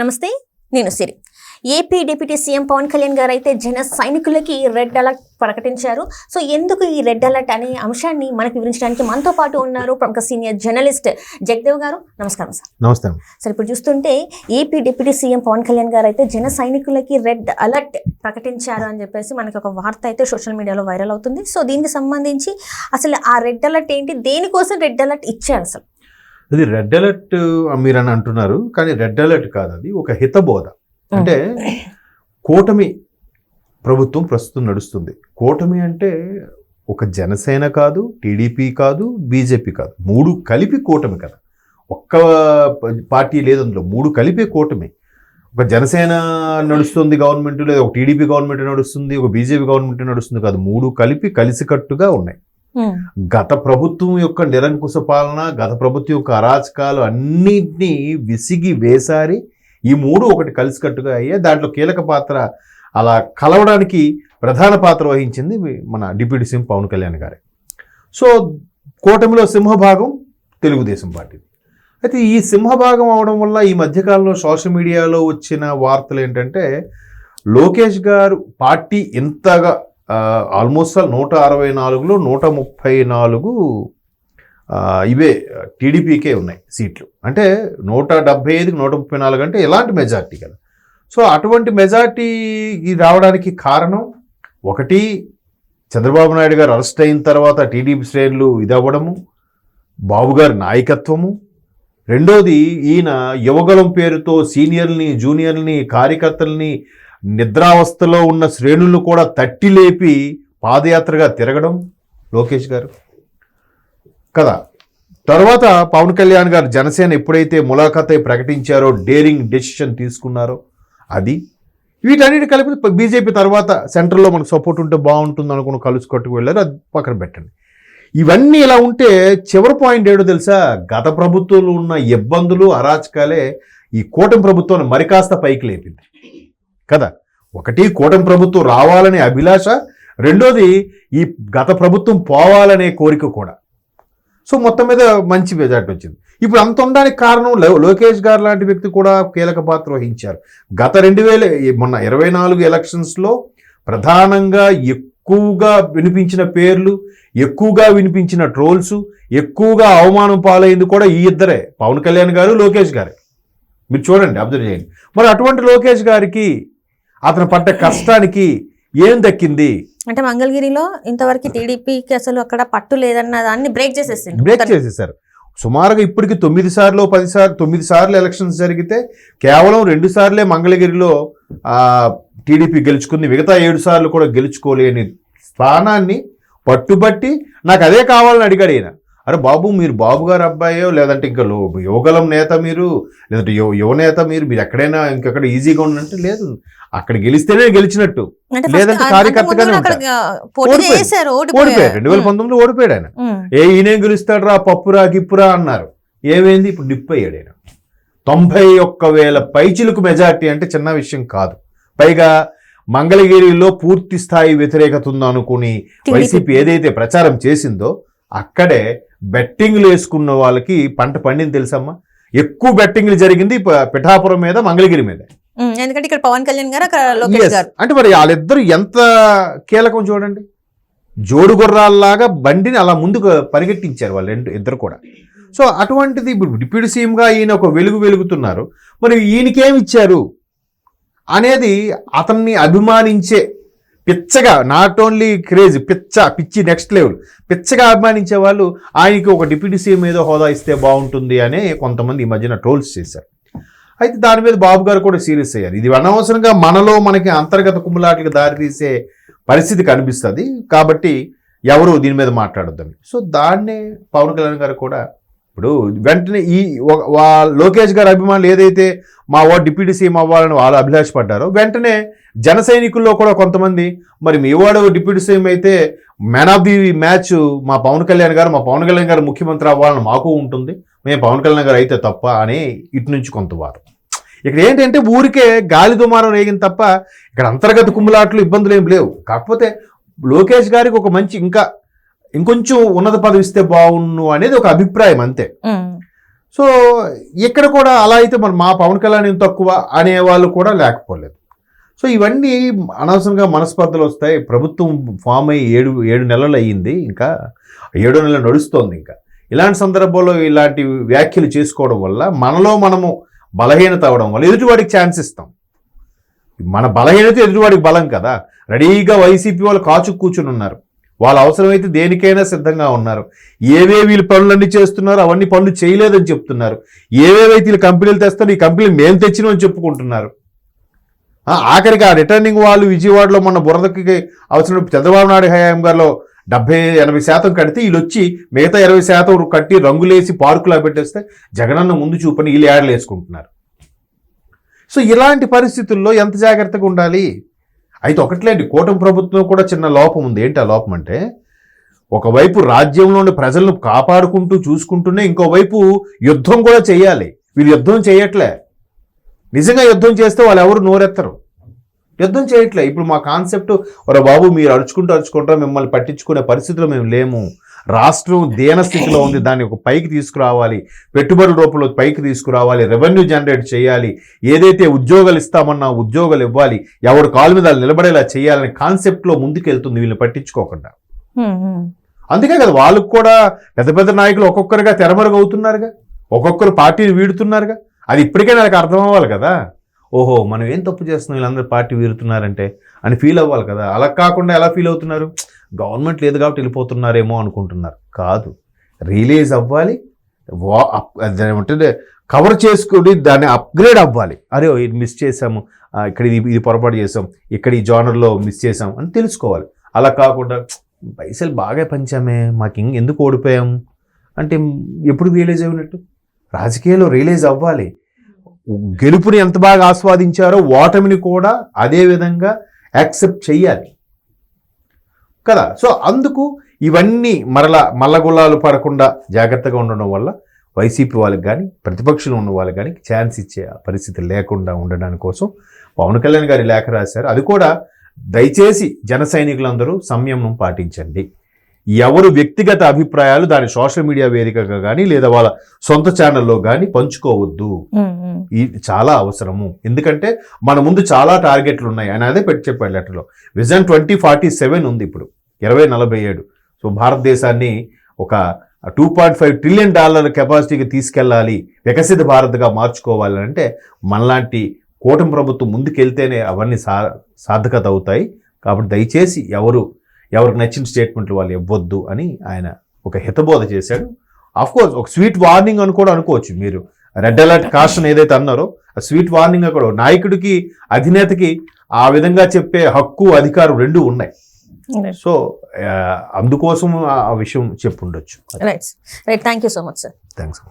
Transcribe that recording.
నమస్తే నేను Siri. AP deputy CM Pawan Kalyan garu అయితే జన సైనికులకి రెడ్ అలర్ట్ ప్రకటించారు. సో ఎందుకు ఈ రెడ్ అలర్ట్ అనే అంశాన్ని మనకు వివరించడానికి మనతో పాటు ఉన్నారు ప్రముఖ సీనియర్ జర్నలిస్ట్ జగదేవ్ గారు. నమస్కారం సార్. నమస్తే సార్ ఇప్పుడు చూస్తుంటే AP deputy CM Pawan Kalyan garu అయితే జన సైనికులకి రెడ్ అలర్ట్ ప్రకటించారు అని చెప్పేసి మనకి ఒక వార్త అయితే సోషల్ మీడియాలో వైరల్ అవుతుంది. సో దీనికి సంబంధించి అసలు ఆ రెడ్ అలర్ట్ ఏంటి? దేనికోసం రెడ్ అలర్ట్ ఇచ్చారు అసలు? అది రెడ్ అలర్ట్ మీరు అని అంటున్నారు కానీ రెడ్ అలర్ట్ కాదు అది ఒక హితబోధ. అంటే కూటమి ప్రభుత్వం ప్రస్తుతం నడుస్తుంది. కూటమి అంటే ఒక జనసేన కాదు టీడీపీ కాదు బీజేపీ కాదు. మూడు కలిపి కూటమి కదా. ఒక్క పార్టీ లేదు అందులో. మూడు కలిపే కూటమి. ఒక జనసేన నడుస్తుంది గవర్నమెంట్ లేదా ఒక టీడీపీ గవర్నమెంట్ నడుస్తుంది ఒక బీజేపీ గవర్నమెంట్ నడుస్తుంది కాదు. మూడు కలిపి కలిసికట్టుగా ఉన్నాయి. Hmm. గత ప్రభుత్వం యొక్క నిరంకుశ పాలన గత ప్రభుత్వం యొక్క అరాచకాలు అన్నిటినీ విసిగి వేసారి ఈ మూడు ఒకటి కలిసికట్టుగా అయ్యే దాంట్లో కీలక పాత్ర అలా కలవడానికి ప్రధాన పాత్ర వహించింది మన డిప్యూటీ సీఎం పవన్ కళ్యాణ్ గారే. సో కూటమిలో సింహభాగం తెలుగుదేశం పార్టీ. అయితే ఈ సింహభాగం అవడం వల్ల ఈ మధ్యకాలంలో సోషల్ మీడియాలో వచ్చిన వార్తలు ఏంటంటే లోకేష్ గారు పార్టీ ఇంతగా ఆల్మోస్ట్ నూట అరవై నాలుగులో నూట ముప్పై నాలుగు ఇవే టీడీపీకే ఉన్నాయి సీట్లు. అంటే నూట డెబ్బై ఐదుకి నూట ముప్పై నాలుగు అంటే ఎలాంటి మెజార్టీ కదా. సో అటువంటి మెజార్టీ రావడానికి కారణం ఒకటి చంద్రబాబు నాయుడు గారు అరెస్ట్ అయిన తర్వాత టీడీపీ శ్రేణులు ఇదవ్వడము బాబు గారి నాయకత్వము. రెండోది ఈయన యువగలం పేరుతో సీనియర్ని జూనియర్ని కార్యకర్తల్ని నిద్రావస్థలో ఉన్న శ్రేణులను కూడా తట్టి లేపి పాదయాత్రగా తిరగడం. లోకేష్ గారు. కదా. తర్వాత పవన్ కళ్యాణ్ గారు జనసేన ఎప్పుడైతే ములాఖత్ ప్రకటించారో డేరింగ్ డెసిషన్ తీసుకున్నారో అది. వీటన్నిటి కలిపి బీజేపీ తర్వాత సెంట్రల్లో మనకు సపోర్ట్ ఉంటే బాగుంటుంది అనుకుని కలుసు వెళ్ళారు. అది పక్కన పెట్టండి. ఇవన్నీ ఇలా ఉంటే చివరి పాయింట్ ఏడో తెలుసా? గత ప్రభుత్వంలో ఉన్న ఇబ్బందులు అరాచకాలే ఈ కూటమి ప్రభుత్వాన్ని మరి కాస్త పైకి లేపింది. కదా? ఒకటి కూటమి ప్రభుత్వం రావాలనే అభిలాష. రెండోది ఈ గత ప్రభుత్వం పోవాలనే కోరిక కూడా. సో మొత్తం మీద మంచి మెజార్టీ వచ్చింది. ఇప్పుడు అంత ఉండడానికి కారణం లో- లోకేష్ గారు లాంటి వ్యక్తి కూడా కీలక పాత్ర వహించారు. గత రెండు వేల మొన్న ఇరవై నాలుగు ఎలక్షన్స్లో ప్రధానంగా ఎక్కువగా వినిపించిన పేర్లు ఎక్కువగా వినిపించిన ట్రోల్స్ ఎక్కువగా అవమానం పాలైంది కూడా ఈ ఇద్దరే. పవన్ కళ్యాణ్ గారు లోకేష్ గారే. మీరు చూడండి అబ్జర్వ్ చేయండి. మరి అటువంటి లోకేష్ గారికి అతను పడ్డ కష్టానికి ఏం దక్కింది? అంటే మంగళగిరిలో ఇంతవరకు టీడీపీకి అసలు అక్కడ పట్టు లేదన్న దాన్ని బ్రేక్ చేసేసింది బ్రేక్ చేసేసారు సుమారుగా ఇప్పటికి తొమ్మిది సార్లు పది సార్లు తొమ్మిది సార్లు ఎలక్షన్స్ జరిగితే కేవలం రెండు సార్లే మంగళగిరిలో టీడీపీ గెలుచుకుంది. మిగతా ఏడు సార్లు కూడా గెలుచుకోలేని స్థానాన్ని పట్టుబట్టి నాకు అదే కావాలని అడిగాడు ఈయన. అరే బాబు మీరు బాబు గారు అబ్బాయో లేదంటే ఇంకా లో యువగలం నేత మీరు లేదంటే యువ యువ నేత మీరు మీరు ఎక్కడైనా ఇంకెక్కడ ఈజీగా ఉండంటే లేదు. అక్కడ గెలిస్తేనే గెలిచినట్టు. లేదంటే కార్యకర్తగానే పోటీ ఓడిపోయారు. రెండు వేల పంతొమ్మిదిలో ఓడిపోయాడు ఆయన. ఏ ఈయనేం గెలుస్తాడు రా పప్పురా గిప్పురా అన్నారు. ఏమైంది? ఇప్పుడు డిప్ అయ్యాడు ఆయన. తొంభై ఒక్క వేల పైచిలకు మెజార్టీ అంటే చిన్న విషయం కాదు. పైగా మంగళగిరిలో పూర్తి స్థాయి వ్యతిరేకత ఉందనుకుని. వైసీపీ ఏదైతే ప్రచారం చేసిందో అక్కడే బెట్టింగ్లు వేసుకున్న వాళ్ళకి పంట పండింది తెలుసమ్మా? ఎక్కువ బెట్టింగ్లు జరిగింది పిఠాపురం మీద మంగళగిరి మీద. ఎందుకంటే ఇక్కడ పవన్ కళ్యాణ్ గారు. అంటే మరి వాళ్ళిద్దరు ఎంత కీలకం చూడండి. జోడు గుర్రాల్లాగా బండిని అలా ముందుకు పరిగెట్టించారు వాళ్ళు రెండు ఇద్దరు కూడా. సో అటువంటిది ఇప్పుడు డిప్యూటీ సీఎంగా ఈయన ఒక వెలుగు వెలుగుతున్నారు. మరి ఈయనకేమి ఇచ్చారు? అనేది అతన్ని అభిమానించే పిచ్చగా నాట్ ఓన్లీ క్రేజ్ పిచ్చ పిచ్చి నెక్స్ట్ లెవెల్ పిచ్చగా అభిమానించే వాళ్ళు ఆయనకి ఒక డిప్యూటీ సీఎం ఏదో హోదా ఇస్తే బాగుంటుంది అనే కొంతమంది ఈ మధ్యన ట్రోల్స్ చేశారు. అయితే దాని మీద బాబు గారు కూడా సీరియస్ అయ్యారు. ఇది అనవసరంగా మనలో మనకి అంతర్గత కుమ్ములాటలకు దారితీసే పరిస్థితి కనిపిస్తుంది. కాబట్టి ఎవరు దీని మీద మాట్లాడొద్దని సో దాన్నే పవన్ కళ్యాణ్ గారు కూడా ఇప్పుడు వెంటనే ఈ ఒక- లోకేష్ గారి అభిమానులు ఏదైతే మా వాడు డిప్యూటీ సీఎం అవ్వాలని వాళ్ళు అభిలాషపడ్డారో వెంటనే జన సైనికుల్లో కూడా కొంతమంది మరి మీ వాడు డిప్యూటీ సీఎం అయితే మ్యాన్ ఆఫ్ ది మ్యాచ్ మా పవన్ కళ్యాణ్ గారు మా పవన్ కళ్యాణ్ గారు ముఖ్యమంత్రి అవ్వాలని మాకు ఉంటుంది. మేము పవన్ కళ్యాణ్ గారు అయితే తప్ప అని ఇటు నుంచి కొంతవారు. ఇక్కడ ఏంటంటే ఊరికే గాలి దుమారం రేగింది తప్ప ఇక్కడ అంతర్గత కుమ్ములాట్లు ఇబ్బందులు ఏం లేవు. కాకపోతే లోకేష్ గారికి ఒక మంచి ఇంకా ఇంకొంచెం ఉన్నత పదవి ఇస్తే బాగుండు అనేది ఒక అభిప్రాయం అంతే. సో ఇక్కడ కూడా అలా అయితే మరి మా పవన్ కళ్యాణ్ ఏం తక్కువ అనే వాళ్ళు కూడా లేకపోలేదు. సో ఇవన్నీ అనవసరంగా మనస్పర్ధలు వస్తాయి. ప్రభుత్వం ఫామ్ అయ్యి ఏడు ఏడు నెలలు అయ్యింది ఇంకా. ఏడో నెల నడుస్తోంది ఇంకా. ఇలాంటి సందర్భంలో ఇలాంటి వ్యాఖ్యలు చేసుకోవడం వల్ల మనలో మనము బలహీనత అవడం వల్ల ఎదుటివాడికి ఛాన్స్ ఇస్తాం. మన బలహీనత ఎదుటివాడికి బలం కదా. రెడీగా వైసీపీ వాళ్ళు కాచు కూర్చుని ఉన్నారు. వాళ్ళ అవసరమైతే దేనికైనా సిద్ధంగా ఉన్నారు. ఏవేవి వీళ్ళు పనులన్నీ చేస్తున్నారు అవన్నీ పనులు చేయలేదని చెప్తున్నారు. ఏవేవైతే వీళ్ళు కంపెనీలు తెస్తారు ఈ కంపెనీలు మేము తెచ్చినామని చెప్పుకుంటున్నారు. ఆఖరికి ఆ రిటర్నింగ్ వాళ్ళు విజయవాడలో మొన్న బురదకి అవసరం చంద్రబాబు నాయుడు హయాం గారిలో డెబ్బై ఎనభై శాతం కడితే వీళ్ళు వచ్చి మిగతా ఇరవై శాతం కట్టి రంగులేసి పార్కులా పెట్టేస్తే జగనన్న ముందు చూపని వీళ్ళు యాడ్లు వేసుకుంటున్నారు సో ఇలాంటి పరిస్థితుల్లో ఎంత జాగ్రత్తగా ఉండాలి? అయితే ఒకట్లేండి కూటమి ప్రభుత్వం కూడా చిన్న లోపం ఉంది. ఏంటి ఆ లోపం అంటే ఒకవైపు రాజ్యంలోని ప్రజలను కాపాడుకుంటూ చూసుకుంటూనే ఇంకోవైపు యుద్ధం కూడా చేయాలి. వీళ్ళు యుద్ధం చేయట్లే. నిజంగా యుద్ధం చేస్తే వాళ్ళు ఎవరు నోరెత్తరు. యుద్ధం చేయట్లే. ఇప్పుడు మా కాన్సెప్ట్ ఒరే బాబు మీరు అరుచుకుంటూ అరుచుకుంటారు మిమ్మల్ని పట్టించుకునే పరిస్థితిలో మేము లేము. రాష్ట్రం దీన స్థితిలో ఉంది. దాన్ని ఒక పైకి తీసుకురావాలి. పెట్టుబడుల రూపంలో పైకి తీసుకురావాలి. రెవెన్యూ జనరేట్ చేయాలి. ఏదైతే ఉద్యోగాలు ఇస్తామన్నా ఉద్యోగాలు ఇవ్వాలి. ఎవరు కాలు మీద నిలబడేలా చేయాలనే కాన్సెప్ట్లో ముందుకెళ్తుంది వీళ్ళని పట్టించుకోకుండా. అందుకే కదా వాళ్ళకు కూడా పెద్ద పెద్ద నాయకులు ఒక్కొక్కరుగా తెరమరుగు అవుతున్నారుగా ఒక్కొక్కరు పార్టీని వీడుతున్నారుగా. అది ఇప్పటికే నాకు అర్థం అవ్వాలి కదా. ఓహో మనం ఏం తప్పు చేస్తున్నాం? వీళ్ళందరూ పార్టీ వీరుతున్నారంటే. అని ఫీల్ అవ్వాలి కదా. అలా కాకుండా ఎలా ఫీల్ అవుతున్నారు? గవర్నమెంట్ లేదు కాబట్టి వెళ్ళిపోతున్నారేమో అనుకుంటున్నారు. కాదు. రిలీజ్ అవ్వాలి. వా అప్- ఏమంటే కవర్ చేసుకుని దాన్ని అప్గ్రేడ్ అవ్వాలి. అరే ఇది మిస్ చేసాము ఇక్కడ ఇది ఇది పొరపాటు చేసాం ఇక్కడ ఈ జానర్లో మిస్ చేసాం అని తెలుసుకోవాలి. అలా కాకుండా పైసలు బాగా పంచామే. మాకు ఇంక ఎందుకు ఓడిపోయాం? అంటే ఎప్పుడు రియలైజ్ అయినట్టు? రాజకీయాల్లో రియలైజ్ అవ్వాలి. గెలుపుని ఎంత బాగా ఆస్వాదించారో ఓటమిని కూడా అదే విధంగా యాక్సెప్ట్ చెయ్యాలి. కదా? సో అందుకు ఇవన్నీ మరలా మల్లగుల్లాలు పడకుండా జాగ్రత్తగా ఉండడం వల్ల వైసీపీ వాళ్ళకి కానీ ప్రతిపక్షంలో ఉన్న వాళ్ళకి కానీ ఛాన్స్ ఇచ్చే పరిస్థితి లేకుండా ఉండడానికి కోసం పవన్ కళ్యాణ్ గారి లేఖ రాశారు. అది కూడా దయచేసి జన సైనికులందరూ సంయమనం పాటించండి. ఎవరు వ్యక్తిగత అభిప్రాయాలు దాని సోషల్ మీడియా వేదికగా కానీ లేదా వాళ్ళ సొంత ఛానల్లో కానీ పంచుకోవద్దు. ఇది చాలా అవసరము. ఎందుకంటే మన ముందు చాలా టార్గెట్లు ఉన్నాయి. ఆయన అదే పెట్టి చెప్పాడు లెటర్లో. విజన్ ట్వంటీ ఫార్టీ సెవెన్ ఉంది ఇప్పుడు. ఇరవై నలభై ఏడు. సో భారతదేశాన్ని ఒక two point five trillion dollar కెపాసిటీకి తీసుకెళ్ళాలి వికసిత భారత్గా మార్చుకోవాలి అంటే మనలాంటి కూటమి ప్రభుత్వం ముందుకెళ్తేనే అవన్నీ సా సార్థకత అవుతాయి. కాబట్టి దయచేసి ఎవరు ఎవరికి నచ్చిన స్టేట్మెంట్లు వాళ్ళు ఇవ్వద్దు అని ఆయన ఒక హితబోధ చేశాడు. కోర్స్ ఒక స్వీట్ వార్నింగ్ అని కూడా అనుకోవచ్చు మీరు. రెడ్ అలర్ట్ కాషన్ ఏదైతే అన్నారో ఆ స్వీట్ వార్నింగ్ కూడా నాయకుడికి అధినేతకి ఆ విధంగా చెప్పే హక్కు అధికారం రెండు ఉన్నాయి. సో అందుకోసం ఆ ఆ విషయం చెప్పుండొచ్చు. Right right thank you so much sir thanks